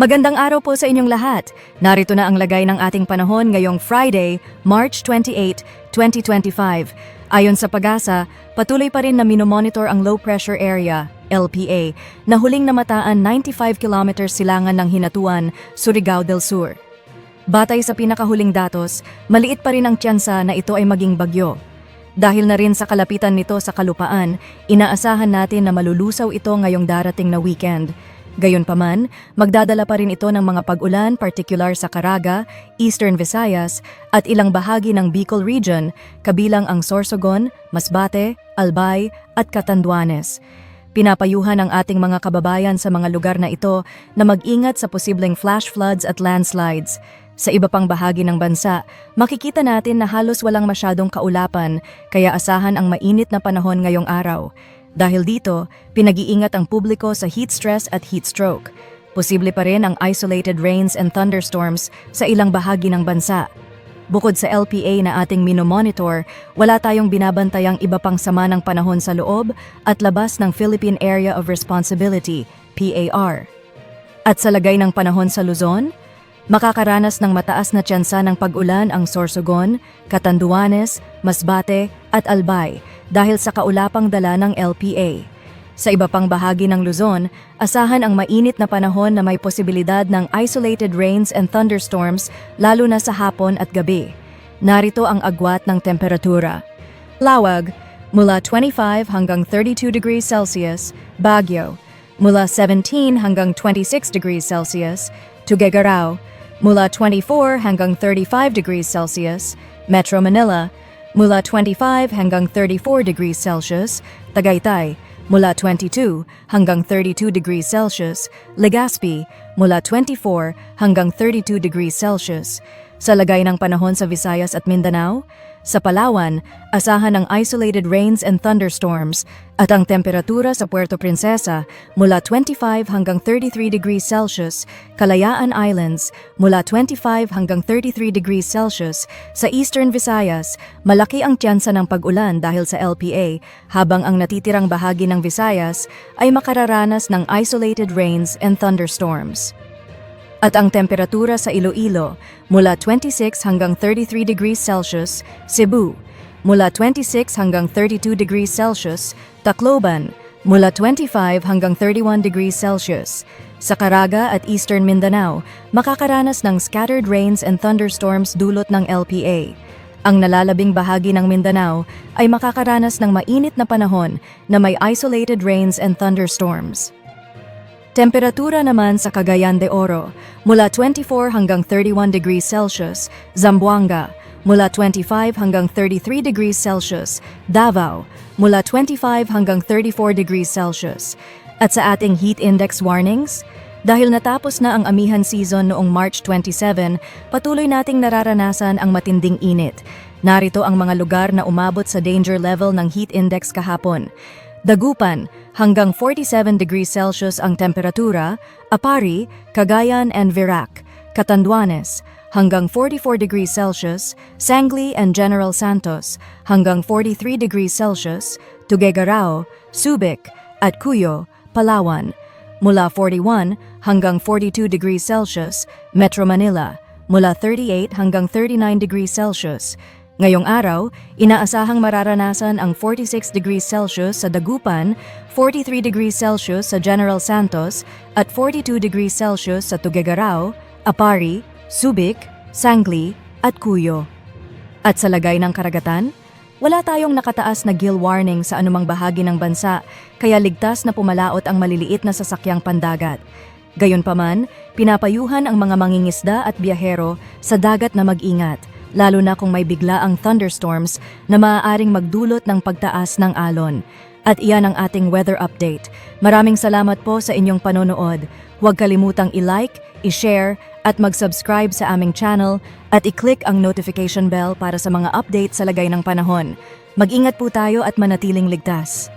Magandang araw po sa inyong lahat. Narito na ang lagay ng ating panahon ngayong Friday, March 28, 2025. Ayon sa pag-asa, patuloy pa rin na minomonitor ang low pressure area, LPA, na huling namataan 95 kilometers silangan ng Hinatuan, Surigao del Sur. Batay sa pinakahuling datos, maliit pa rin ang tsansa na ito ay maging bagyo. Dahil na rin sa kalapitan nito sa kalupaan, inaasahan natin na malulusaw ito ngayong darating na weekend. Gayunpaman, magdadala pa rin ito ng mga pag-ulan partikular sa Caraga, Eastern Visayas at ilang bahagi ng Bicol Region, kabilang ang Sorsogon, Masbate, Albay at Catanduanes. Pinapayuhan ang ating mga kababayan sa mga lugar na ito na mag-ingat sa posibleng flash floods at landslides. Sa iba pang bahagi ng bansa, makikita natin na halos walang masyadong kaulapan kaya asahan ang mainit na panahon ngayong araw. Dahil dito, pinag-iingat ang publiko sa heat stress at heat stroke. Posible pa rin ang isolated rains and thunderstorms sa ilang bahagi ng bansa. Bukod sa LPA na ating minomonitor, wala tayong binabantayang iba pang sama ng panahon sa loob at labas ng Philippine Area of Responsibility, PAR. At sa lagay ng panahon sa Luzon, makakaranas ng mataas na tsansa ng pag-ulan ang Sorsogon, Catanduanes, Masbate at Albay dahil sa kaulapang dala ng LPA. Sa iba pang bahagi ng Luzon, asahan ang mainit na panahon na may posibilidad ng isolated rains and thunderstorms lalo na sa hapon at gabi. Narito ang agwat ng temperatura. Lawag, mula 25 hanggang 32 degrees Celsius, Baguio. Mula 17 hanggang 26 degrees Celsius, Tuguegarao. Mula 24 hanggang 35 degrees Celsius, Metro Manila. Mula 25 hanggang 34 degrees Celsius, Tagaytay. Mula 22 hanggang 32 degrees Celsius, Legazpi. Mula 24 hanggang 32 degrees Celsius. Sa lagay ng panahon sa Visayas at Mindanao, sa Palawan, asahan ang isolated rains and thunderstorms at ang temperatura sa Puerto Princesa mula 25 hanggang 33 degrees Celsius, Kalayaan Islands mula 25 hanggang 33 degrees Celsius, sa Eastern Visayas, malaki ang tiyansa ng pag-ulan dahil sa LPA, habang ang natitirang bahagi ng Visayas ay makararanas ng isolated rains and thunderstorms. At ang temperatura sa Iloilo mula 26 hanggang 33 degrees Celsius, Cebu. Mula 26 hanggang 32 degrees Celsius, Tacloban. Mula 25 hanggang 31 degrees Celsius. Sa Caraga at Eastern Mindanao, makakaranas ng scattered rains and thunderstorms dulot ng LPA. Ang nalalabing bahagi ng Mindanao ay makakaranas ng mainit na panahon na may isolated rains and thunderstorms. Temperatura naman sa Cagayan de Oro, mula 24 hanggang 31 degrees Celsius, Zamboanga, mula 25 hanggang 33 degrees Celsius, Davao, mula 25 hanggang 34 degrees Celsius. At sa ating heat index warnings, dahil natapos na ang amihan season noong March 27, patuloy nating nararanasan ang matinding init. Narito ang mga lugar na umabot sa danger level ng heat index kahapon. Dagupan, hanggang 47 degrees Celsius ang temperatura, Apari, Cagayan and Virac, Catanduanes, hanggang 44 degrees Celsius, Sangli and General Santos, hanggang 43 degrees Celsius, Tuguegarao, Subic, at Cuyo, Palawan, mula 41 hanggang 42 degrees Celsius, Metro Manila, mula 38 hanggang 39 degrees Celsius, Ngayong araw, inaasahang mararanasan ang 46 degrees Celsius sa Dagupan, 43 degrees Celsius sa General Santos, at 42 degrees Celsius sa Tuguegarao, Apari, Subic, Sangli, at Cuyo. At sa lagay ng karagatan, wala tayong nakataas na gill warning sa anumang bahagi ng bansa, kaya ligtas na pumalaot ang maliliit na sasakyang pandagat. Gayunpaman, pinapayuhan ang mga mangingisda at biyahero sa dagat na mag-ingat lalo na kung may biglaang thunderstorms na maaaring magdulot ng pagtaas ng alon. At iyan ang ating weather update. Maraming salamat po sa inyong panonood. Huwag kalimutang i-like, i-share, at mag-subscribe sa aming channel at i-click ang notification bell para sa mga update sa lagay ng panahon. Mag-ingat po tayo at manatiling ligtas.